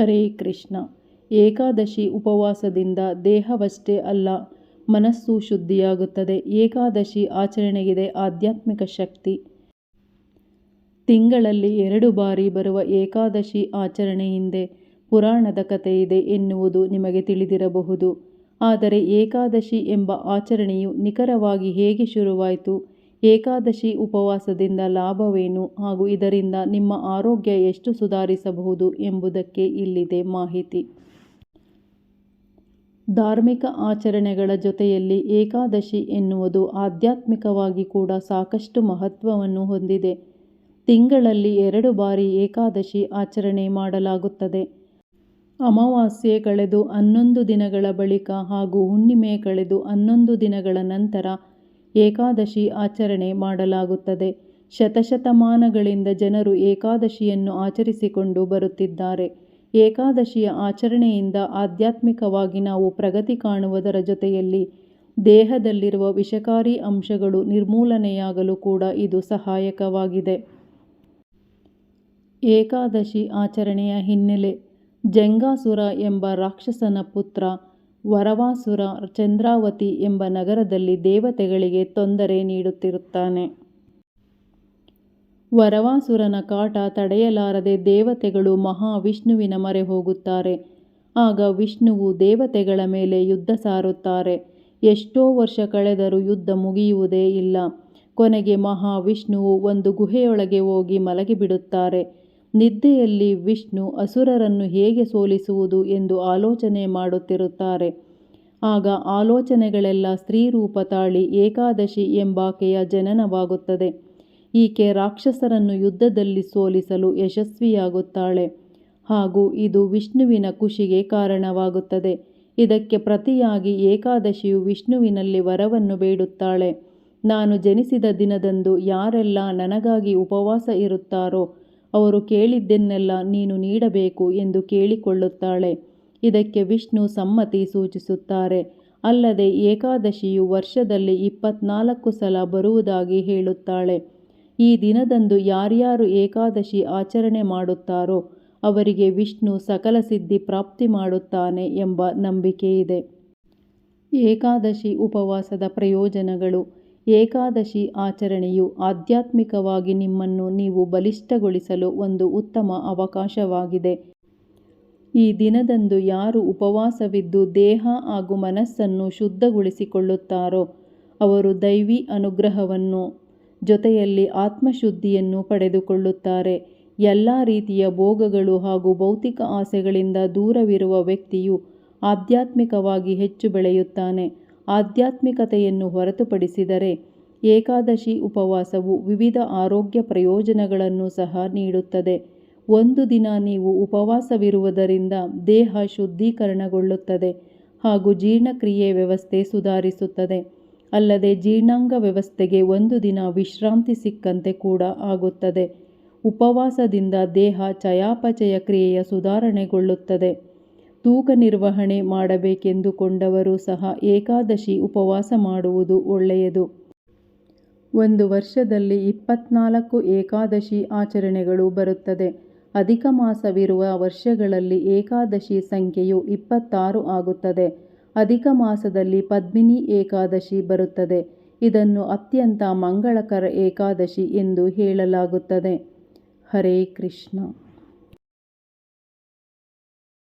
ಹರೇ ಕೃಷ್ಣ. ಏಕಾದಶಿ ಉಪವಾಸದಿಂದ ದೇಹವಷ್ಟೇ ಅಲ್ಲ, ಮನಸ್ಸು ಶುದ್ಧಿಯಾಗುತ್ತದೆ. ಏಕಾದಶಿ ಆಚರಣೆಗಿದೆ ಆಧ್ಯಾತ್ಮಿಕ ಶಕ್ತಿ. ತಿಂಗಳಲ್ಲಿ ಎರಡು ಬಾರಿ ಬರುವ ಏಕಾದಶಿ ಆಚರಣೆ ಹಿಂದೆ ಪುರಾಣದ ಕಥೆಯಿದೆ ಎನ್ನುವುದು ನಿಮಗೆ ತಿಳಿದಿರಬಹುದು. ಆದರೆ ಏಕಾದಶಿ ಎಂಬ ಆಚರಣೆಯು ನಿಖರವಾಗಿ ಹೇಗೆ ಶುರುವಾಯಿತು? ಏಕಾದಶಿ ಉಪವಾಸದಿಂದ ಲಾಭವೇನು ಹಾಗೂ ಇದರಿಂದ ನಿಮ್ಮ ಆರೋಗ್ಯ ಎಷ್ಟು ಸುಧಾರಿಸಬಹುದು ಎಂಬುದಕ್ಕೆ ಇಲ್ಲಿದೆ ಮಾಹಿತಿ. ಧಾರ್ಮಿಕ ಆಚರಣೆಗಳ ಜೊತೆಯಲ್ಲಿ ಏಕಾದಶಿ ಎನ್ನುವುದು ಆಧ್ಯಾತ್ಮಿಕವಾಗಿ ಕೂಡ ಸಾಕಷ್ಟು ಮಹತ್ವವನ್ನು ಹೊಂದಿದೆ. ತಿಂಗಳಲ್ಲಿ ಎರಡು ಬಾರಿ ಏಕಾದಶಿ ಆಚರಣೆ ಮಾಡಲಾಗುತ್ತದೆ. ಅಮಾವಾಸ್ಯೆ ಕಳೆದು ಹನ್ನೊಂದು ದಿನಗಳ ಬಳಿಕ ಹಾಗೂ ಹುಣ್ಣಿಮೆ ಕಳೆದು ಹನ್ನೊಂದು ದಿನಗಳ ನಂತರ ಏಕಾದಶಿ ಆಚರಣೆ ಮಾಡಲಾಗುತ್ತದೆ. ಶತಶತಮಾನಗಳಿಂದ ಜನರು ಏಕಾದಶಿಯನ್ನು ಆಚರಿಸಿಕೊಂಡು ಬರುತ್ತಿದ್ದಾರೆ. ಏಕಾದಶಿಯ ಆಚರಣೆಯಿಂದ ಆಧ್ಯಾತ್ಮಿಕವಾಗಿ ನಾವು ಪ್ರಗತಿ ಕಾಣುವುದರ ಜೊತೆಯಲ್ಲಿ ದೇಹದಲ್ಲಿರುವ ವಿಷಕಾರಿ ಅಂಶಗಳು ನಿರ್ಮೂಲನೆಯಾಗಲು ಕೂಡ ಇದು ಸಹಾಯಕವಾಗಿದೆ. ಏಕಾದಶಿ ಆಚರಣೆಯ ಹಿನ್ನೆಲೆ ಜಂಗಾಸುರ ಎಂಬ ರಾಕ್ಷಸನ ಪುತ್ರ ವರವಾಸುರ ಚಂದ್ರಾವತಿ ಎಂಬ ನಗರದಲ್ಲಿ ದೇವತೆಗಳಿಗೆ ತೊಂದರೆ ನೀಡುತ್ತಿರುತ್ತಾನೆ. ವರವಾಸುರನ ಕಾಟ ತಡೆಯಲಾರದೆ ದೇವತೆಗಳು ಮಹಾವಿಷ್ಣುವಿನ ಮೊರೆ ಹೋಗುತ್ತಾರೆ. ಆಗ ವಿಷ್ಣುವು ದೇವತೆಗಳ ಮೇಲೆ ಯುದ್ಧ ಸಾರುತ್ತಾರೆ. ಎಷ್ಟೋ ವರ್ಷ ಕಳೆದರೂ ಯುದ್ಧ ಮುಗಿಯುವುದೇ ಇಲ್ಲ. ಕೊನೆಗೆ ಮಹಾವಿಷ್ಣುವು ಒಂದು ಗುಹೆಯೊಳಗೆ ಹೋಗಿ ಮಲಗಿಬಿಡುತ್ತಾರೆ. ನಿದ್ದೆಯಲ್ಲಿ ವಿಷ್ಣು ಅಸುರರನ್ನು ಹೇಗೆ ಸೋಲಿಸುವುದು ಎಂದು ಆಲೋಚನೆ ಮಾಡುತ್ತಿರುತ್ತಾರೆ. ಆಗ ಆಲೋಚನೆಗಳೆಲ್ಲ ಸ್ತ್ರೀರೂಪ ತಾಳಿ ಏಕಾದಶಿ ಎಂಬಾಕೆಯ ಜನನವಾಗುತ್ತದೆ. ಈಕೆ ರಾಕ್ಷಸರನ್ನು ಯುದ್ಧದಲ್ಲಿ ಸೋಲಿಸಲು ಯಶಸ್ವಿಯಾಗುತ್ತಾಳೆ. ಹಾಗೂ ಇದು ವಿಷ್ಣುವಿನ ಖುಷಿಗೆ ಕಾರಣವಾಗುತ್ತದೆ. ಇದಕ್ಕೆ ಪ್ರತಿಯಾಗಿ ಏಕಾದಶಿಯು ವಿಷ್ಣುವಿನಲ್ಲಿ ವರವನ್ನು ಬೇಡುತ್ತಾಳೆ. ನಾನು ಜನಿಸಿದ ದಿನದಂದು ಯಾರೆಲ್ಲ ನನಗಾಗಿ ಉಪವಾಸ ಇರುತ್ತಾರೋ ಅವರು ಕೇಳಿದ್ದನ್ನೆಲ್ಲ ನೀನು ನೀಡಬೇಕು ಎಂದು ಕೇಳಿಕೊಳ್ಳುತ್ತಾಳೆ. ಇದಕ್ಕೆ ವಿಷ್ಣು ಸಮ್ಮತಿ ಸೂಚಿಸುತ್ತಾರೆ. ಅಲ್ಲದೆ ಏಕಾದಶಿಯು ವರ್ಷದಲ್ಲಿ ಇಪ್ಪತ್ನಾಲ್ಕು ಸಲ ಬರುವುದಾಗಿ ಹೇಳುತ್ತಾಳೆ. ಈ ದಿನದಂದು ಯಾರ್ಯಾರು ಏಕಾದಶಿ ಆಚರಣೆ ಮಾಡುತ್ತಾರೋ ಅವರಿಗೆ ವಿಷ್ಣು ಸಕಲ ಸಿದ್ಧಿ ಪ್ರಾಪ್ತಿ ಮಾಡುತ್ತಾನೆ ಎಂಬ ನಂಬಿಕೆಯಿದೆ. ಏಕಾದಶಿ ಉಪವಾಸದ ಪ್ರಯೋಜನಗಳು. ಏಕಾದಶಿ ಆಚರಣೆಯು ಆಧ್ಯಾತ್ಮಿಕವಾಗಿ ನಿಮ್ಮನ್ನು ನೀವು ಬಲಿಷ್ಠಗೊಳಿಸಲು ಒಂದು ಉತ್ತಮ ಅವಕಾಶವಾಗಿದೆ. ಈ ದಿನದಂದು ಯಾರು ಉಪವಾಸವಿದ್ದು ದೇಹ ಹಾಗೂ ಮನಸ್ಸನ್ನು ಶುದ್ಧಗೊಳಿಸಿಕೊಳ್ಳುತ್ತಾರೋ ಅವರು ದೈವಿ ಅನುಗ್ರಹವನ್ನು ಜೊತೆಯಲ್ಲಿ ಆತ್ಮಶುದ್ಧಿಯನ್ನು ಪಡೆದುಕೊಳ್ಳುತ್ತಾರೆ. ಎಲ್ಲ ರೀತಿಯ ಭೋಗಗಳು ಹಾಗೂ ಭೌತಿಕ ಆಸೆಗಳಿಂದ ದೂರವಿರುವ ವ್ಯಕ್ತಿಯು ಆಧ್ಯಾತ್ಮಿಕವಾಗಿ ಹೆಚ್ಚು ಬೆಳೆಯುತ್ತಾನೆ. ಆಧ್ಯಾತ್ಮಿಕತೆಯನ್ನು ಹೊರತುಪಡಿಸಿದರೆ ಏಕಾದಶಿ ಉಪವಾಸವು ವಿವಿಧ ಆರೋಗ್ಯ ಪ್ರಯೋಜನಗಳನ್ನು ಸಹ ನೀಡುತ್ತದೆ. ಒಂದು ದಿನ ನೀವು ಉಪವಾಸವಿರುವುದರಿಂದ ದೇಹ ಶುದ್ಧೀಕರಣಗೊಳ್ಳುತ್ತದೆ ಹಾಗೂ ಜೀರ್ಣಕ್ರಿಯೆ ವ್ಯವಸ್ಥೆ ಸುಧಾರಿಸುತ್ತದೆ. ಅಲ್ಲದೆ ಜೀರ್ಣಾಂಗ ವ್ಯವಸ್ಥೆಗೆ ಒಂದು ದಿನ ವಿಶ್ರಾಂತಿ ಸಿಕ್ಕಂತೆ ಕೂಡ ಆಗುತ್ತದೆ. ಉಪವಾಸದಿಂದ ದೇಹ ಚಯಾಪಚಯ ಕ್ರಿಯೆಯ ಸುಧಾರಣೆಗೊಳ್ಳುತ್ತದೆ. ತೂಕ ನಿರ್ವಹಣೆ ಮಾಡಬೇಕೆಂದುಕೊಂಡವರು ಸಹ ಏಕಾದಶಿ ಉಪವಾಸ ಮಾಡುವುದು ಒಳ್ಳೆಯದು. ಒಂದು ವರ್ಷದಲ್ಲಿ ಇಪ್ಪತ್ನಾಲ್ಕು ಏಕಾದಶಿ ಆಚರಣೆಗಳು ಬರುತ್ತದೆ. ಅಧಿಕ ಮಾಸವಿರುವ ವರ್ಷಗಳಲ್ಲಿ ಏಕಾದಶಿ ಸಂಖ್ಯೆಯು ಇಪ್ಪತ್ತಾರು ಆಗುತ್ತದೆ. ಅಧಿಕ ಮಾಸದಲ್ಲಿ ಪದ್ಮಿನಿ ಏಕಾದಶಿ ಬರುತ್ತದೆ. ಇದನ್ನು ಅತ್ಯಂತ ಮಂಗಳಕರ ಏಕಾದಶಿ ಎಂದು ಹೇಳಲಾಗುತ್ತದೆ. ಹರೇ ಕೃಷ್ಣ.